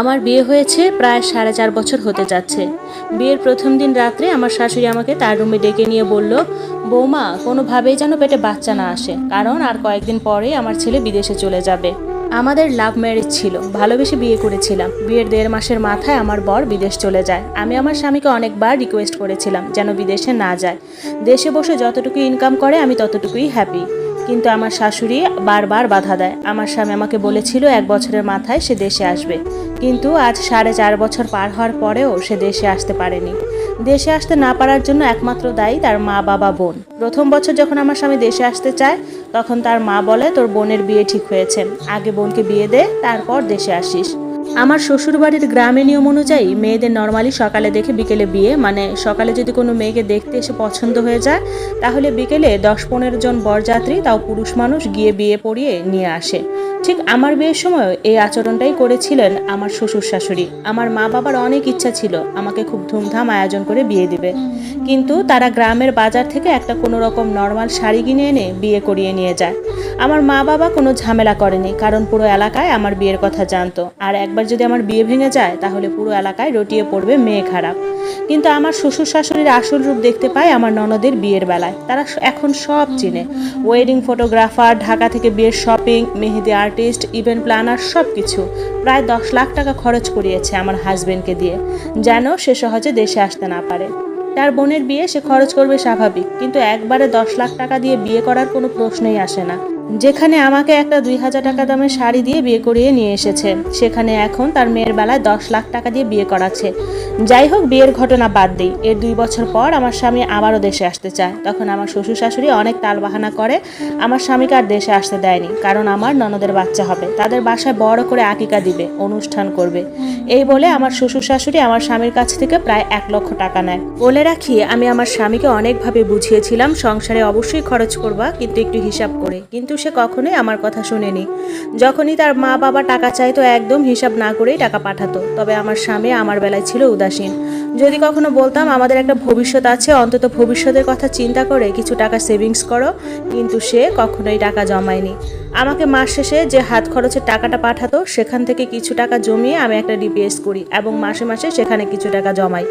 আমার বিয়ে হয়েছে প্রায় সাড়ে চার বছর হতে যাচ্ছে। বিয়ের প্রথম দিন রাত্রে আমার শাশুড়ি আমাকে তার রুমে ডেকে নিয়ে বলল, বৌমা, কোনোভাবেই যেন পেটে বাচ্চা না আসে, কারণ আর কয়েকদিন পরে আমার ছেলে বিদেশে চলে যাবে। আমাদের লাভ ম্যারেজ ছিল, ভালোবেসে বিয়ে করেছিলাম। বিয়ের দেড় মাসের মাথায় আমার বর বিদেশ চলে যায়। আমি আমার স্বামীকে অনেকবার রিকোয়েস্ট করেছিলাম যেন বিদেশে না যায়। দেশে বসে যতটুকু ইনকাম করে আমি ততটুকুই হ্যাপি কিন্তু আমার শাশুড়ি বারবার বাধা দেয়। আমার স্বামী আমাকে বলেছিল, এক বছরের মাথায় সে দেশে আসবে। কিন্তু আজ সাড়ে চার বছর পার হওয়ার পরেও সে দেশে আসতে পারেনি। দেশে আসতে না পারার জন্য একমাত্র দায়ী তার মা, বাবা, বোন। প্রথম বছর যখন আমার স্বামী দেশে আসতে চায়, তখন তার মা বলে, তোর বোনের বিয়ে ঠিক হয়েছে। আগে বোনকে বিয়ে দে, তারপর দেশে আসিস। আমার শ্বশুরবাড়ির গ্রামে নিয়ম অনুযায়ী মেয়েদের নর্মালি সকালে দেখে বিকেলে বিয়ে মানে সকালে যদি কোনো মেয়েকে দেখতে এসে পছন্দ হয়ে যায়, তাহলে বিকেলে দশ পনেরো জন বরযাত্রী, তাও পুরুষ মানুষ গিয়ে বিয়ে পড়িয়ে নিয়ে আসে। ঠিক আমার বিয়ের সময় এই আচরণটাই করেছিলেন আমার শ্বশুর শাশুড়ি। আমার মা বাবার অনেক ইচ্ছা ছিল, আমাকে খুব ধুমধাম আয়োজন করে বিয়ে দিবে। কিন্তু তারা গ্রামের বাজার থেকে একটা কোনো রকম নর্মাল শাড়ি কিনে এনে বিয়ে করিয়ে নিয়ে যায়। আমার মা বাবা কোনো ঝামেলা করেনি, কারণ পুরো এলাকায় আমার বিয়ের কথা জানতো। আর একবার যদি আমার বিয়ে ভেঙে যায়, তাহলে পুরো এলাকায় রটিয়ে পড়বে মেয়ে খারাপ। কিন্তু আমার শ্বশুর শাশুড়ির আসল রূপ দেখতে পায় আমার ননদের বিয়ের বেলায়। তারা এখন সব চিনে। ওয়েডিং ফটোগ্রাফার ঢাকা থেকে বিয়ের shopping mehndi artist, event planner সব কিছু প্রায় দশ লাখ টাকা খরচ করিয়েছে আমার হাজব্যান্ডকে দিয়ে। যেন সে সহজে দেশে আসতে না পারে। তার বোনের বিয়ে সে খরচ করবে স্বাভাবিক, কিন্তু একবারে দশ লাখ টাকা দিয়ে বিয়ে করার কোনো প্রশ্নই আসে না। যেখানে আমাকে একটা দুই হাজার টাকা দামের শাড়ি দিয়ে বিয়ে করিয়ে নিয়ে এসেছে। সেখানে এখন তার মেয়ের বেলায় দশ লাখ টাকা দিয়ে বিয়ে করাচ্ছে। যাই হোক, বিয়ের ঘটনা বাদ দিই। এর দুই বছর পর আমার স্বামী আবারও দেশে আসতে চায়। তখন আমার শ্বশুর শাশুড়ি অনেক তালবাহানা করে, আমার স্বামীকে আর দেশে আসতে দেয়নি, কারণ আমার ননদের বাচ্চা হবে। তাদের বাসায় বড় করে আকিকা দিবে, অনুষ্ঠান করবে। এই বলে আমার শ্বশুর শাশুড়ি আমার স্বামীর কাছ থেকে প্রায় এক লক্ষ টাকা নেয়। বলে রাখি, আমি আমার স্বামীকে অনেকভাবে বুঝিয়েছিলাম, সংসারে অবশ্যই খরচ করবা, কিন্তু একটু হিসাব করে। কিন্তু সে কখনোই আমার কথা শুনেনি। যখনই তার মা বাবা টাকা চাইতো, একদম হিসাব না করেই টাকা পাঠাতো। তবে আমার স্বামী আমার বেলায় ছিল উদাসীন। যদি কখনো বলতাম, আমাদের একটা ভবিষ্যৎ আছে, অন্তত ভবিষ্যতের কথা চিন্তা করে কিছু টাকা সেভিংস করো। কিন্তু সে কখনোই টাকা জমায়নি। আমাকে মাস শেষে যে হাত খরচের টাকাটা পাঠাতো, সেখান থেকে কিছু টাকা জমিয়ে আমি একটা ডিপিএস করি এবং মাসে মাসে সেখানে কিছু টাকা জমাই।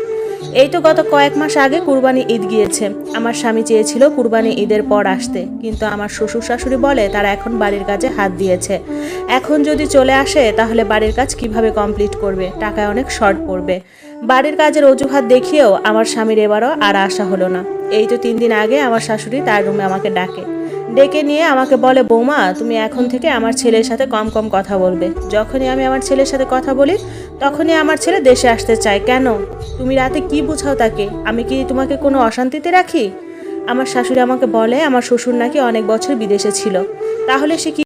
এই তো গত কয়েক মাস আগে কুরবানি ঈদ গিয়েছে। আমার স্বামী চেয়েছিল কুরবানি ঈদের পর আসতে, কিন্তু আমার শ্বশুর শাশুড়ি বলে তারা এখন বাড়ির কাজে হাত দিয়েছে। এখন যদি চলে আসে, তাহলে বাড়ির কাজ কীভাবে কমপ্লিট করবে? টাকায় অনেক শর্ট পড়বে। বাড়ির কাজের অজুহাত দেখিয়েও আমার স্বামীর এবারও আর আসা হলো না। এই তো তিন দিন আগে আমার শাশুড়ি তার রুমে আমাকে ডাকে। ডেকে নিয়ে আমাকে বলে, বৌমা, তুমি এখন থেকে আমার ছেলের সাথে কম কম কথা বলবে। যখনই আমি আমার ছেলের সাথে কথা বলি, তখনই আমার ছেলে দেশে আসতে চায়। কেন? তুমি রাতে কি বুঝাও তাকে? আমি কি তোমাকে কোনো অশান্তিতে রাখি? আমার শাশুড়ি আমাকে বলে, আমার শ্বশুর নাকি অনেক বছর বিদেশে ছিল। তাহলে সে কি